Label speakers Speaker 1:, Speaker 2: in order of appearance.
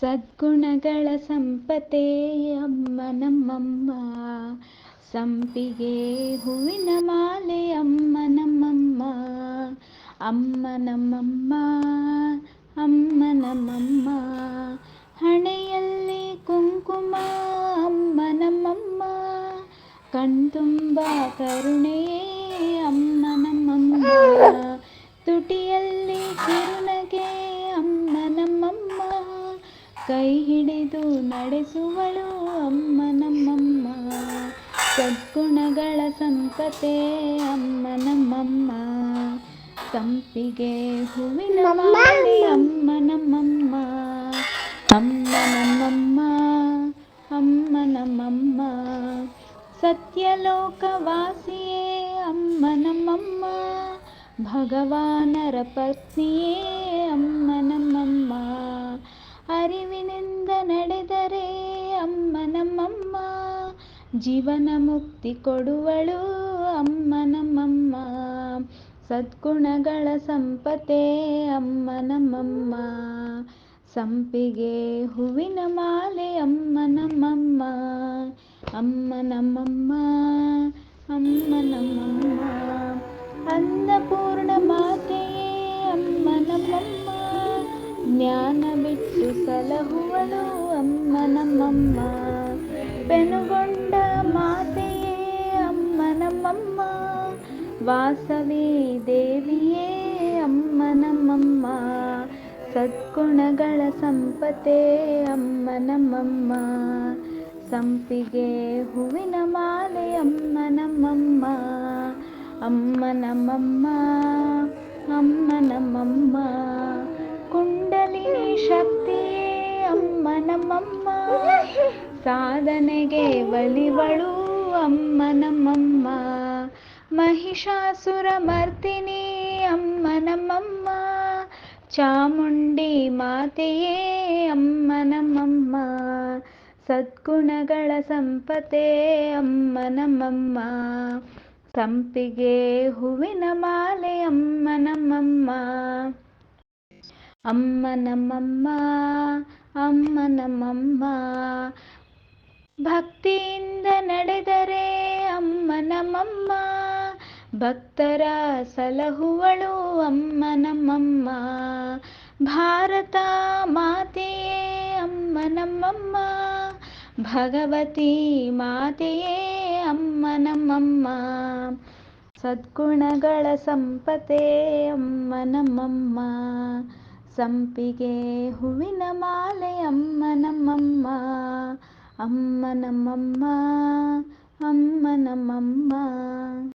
Speaker 1: ಸದ್ಗುಣಗಳ ಸಂಪತೆ ಅಮ್ಮ ನಮ್ಮಮ್ಮ. ಸಂಪಿಗೆ ಹೂವಿನ ಮಾಲೆ ಅಮ್ಮ ನಮ್ಮಮ್ಮ. ಅಮ್ಮ ನಮ್ಮಮ್ಮ ಅಮ್ಮ ನಮ್ಮಮ್ಮ. ಹಣೆಯಲ್ಲಿ ಕುಂಕುಮ, ಅಮ್ಮ ನಮ್ಮಮ್ಮ. ಕಣ್ತುಂಬ ಕರುಣೆಯೇ ಕೈ ಹಿಡಿದು ನಡೆಸುವಳು ಅಮ್ಮ ನಮ್ಮಮ್ಮ. ಸದ್ಗುಣಗಳ ಸಂಪತೆ ಅಮ್ಮ ನಮ್ಮಮ್ಮ. ಸಂಪಿಗೆ ಹೂವಿನ ಮಾಲೆ ಅಮ್ಮ ನಮ್ಮಮ್ಮ. ಅಮ್ಮ ನಮ್ಮಮ್ಮ ಅಮ್ಮ ನಮ್ಮಮ್ಮ. ಸತ್ಯಲೋಕವಾಸಿಯೇ ಅಮ್ಮ ನಮ್ಮಮ್ಮ. ಭಗವಾನರ ಪತ್ನಿಯೇ ಅಮ್ಮ ಜೀವನ ಮುಕ್ತಿ ಕೊಡುವಳು ಅಮ್ಮ ನಮ್ಮಮ್ಮ ಸದ್ಗುಣಗಳ ಸಂಪತೆ ಅಮ್ಮ ನಮ್ಮಮ್ಮ ಸಂಪಿಗೆ ಹೂವಿನ ಮಾಲೆ ಅಮ್ಮ ನಮ್ಮಮ್ಮ ಅಮ್ಮ ನಮ್ಮಮ್ಮ ಅಮ್ಮ ನಮ್ಮಮ್ಮ ಅನ್ನಪೂರ್ಣ ಮಾತೆಯೇ ಅಮ್ಮ ನಮ್ಮಮ್ಮ ಜ್ಞಾನ ಬಿಟ್ಟು ಸಲಹುವಳು ಅಮ್ಮ ನಮ್ಮಮ್ಮ ಬೆನುಗೊಂಡ ನಮ್ಮಮ್ಮ, ವಾಸವಿ ದೇವಿಯೇ, ಅಮ್ಮ ನಮ್ಮಮ್ಮ. ಸದ್ಗುಣಗಳ ಸಂಪತೆ ಅಮ್ಮ ನಮ್ಮಮ್ಮ. ಸಂಪಿಗೆ ಹೂವಿನ ಮಾಲೆ, ಅಮ್ಮ ನಮ್ಮಮ್ಮ. ಅಮ್ಮ ನಮ್ಮಮ್ಮ ಅಮ್ಮ ನಮ್ಮಮ್ಮ. ಕುಂಡಲಿನಿ ಶಕ್ತಿಯೇ, ಅಮ್ಮ ನಮ್ಮಮ್ಮ. ಸಾಧನೆಗೆ ಬಲಿವಳು ಅಮ್ಮ ನಮ್ಮಮ್ಮ ಮಹಿಷಾಸುರ ಮರ್ದಿನಿ ಅಮ್ಮ ನಮ್ಮಮ್ಮ ಚಾಮುಂಡಿ ಮಾತೆಯೇ ಅಮ್ಮ ನಮ್ಮಮ್ಮ ಸದ್ಗುಣಗಳ ಸಂಪತೆ ಅಮ್ಮ ನಮ್ಮಮ್ಮ ಸಂಪಿಗೆ ಹೂವಿನ ಮಾಲೆ ಅಮ್ಮ ನಮ್ಮಮ್ಮ ಅಮ್ಮ ನಮ್ಮಮ್ಮ ಅಮ್ಮ ನಮ್ಮಮ್ಮ ಭಕ್ತಿಯಿಂದ ನಡೆದರೆ ಅಮ್ಮ ನಮ್ಮಮ್ಮ, ಭಕ್ತರ ಸಲಹುವಳು ಅಮ್ಮ ನಮ್ಮಮ್ಮ. ಭಾರತ ಮಾತೆಯೇ ಅಮ್ಮ ನಮ್ಮಮ್ಮ, ಭಗವತಿ ಮಾತೆಯೇ ಅಮ್ಮ ನಮ್ಮಮ್ಮ. ಸದ್ಗುಣಗಳ ಸಂಪತೆ ಅಮ್ಮ ನಮ್ಮಮ್ಮ. ಸಂಪಿಗೆ ಹೂವಿನ ಮಾಲೆ ಅಮ್ಮ ನಮ್ಮಮ್ಮ. ಅಮ್ಮ ನಮ್ಮಮ್ಮ ಅಮ್ಮ ನಮ್ಮಮ್ಮ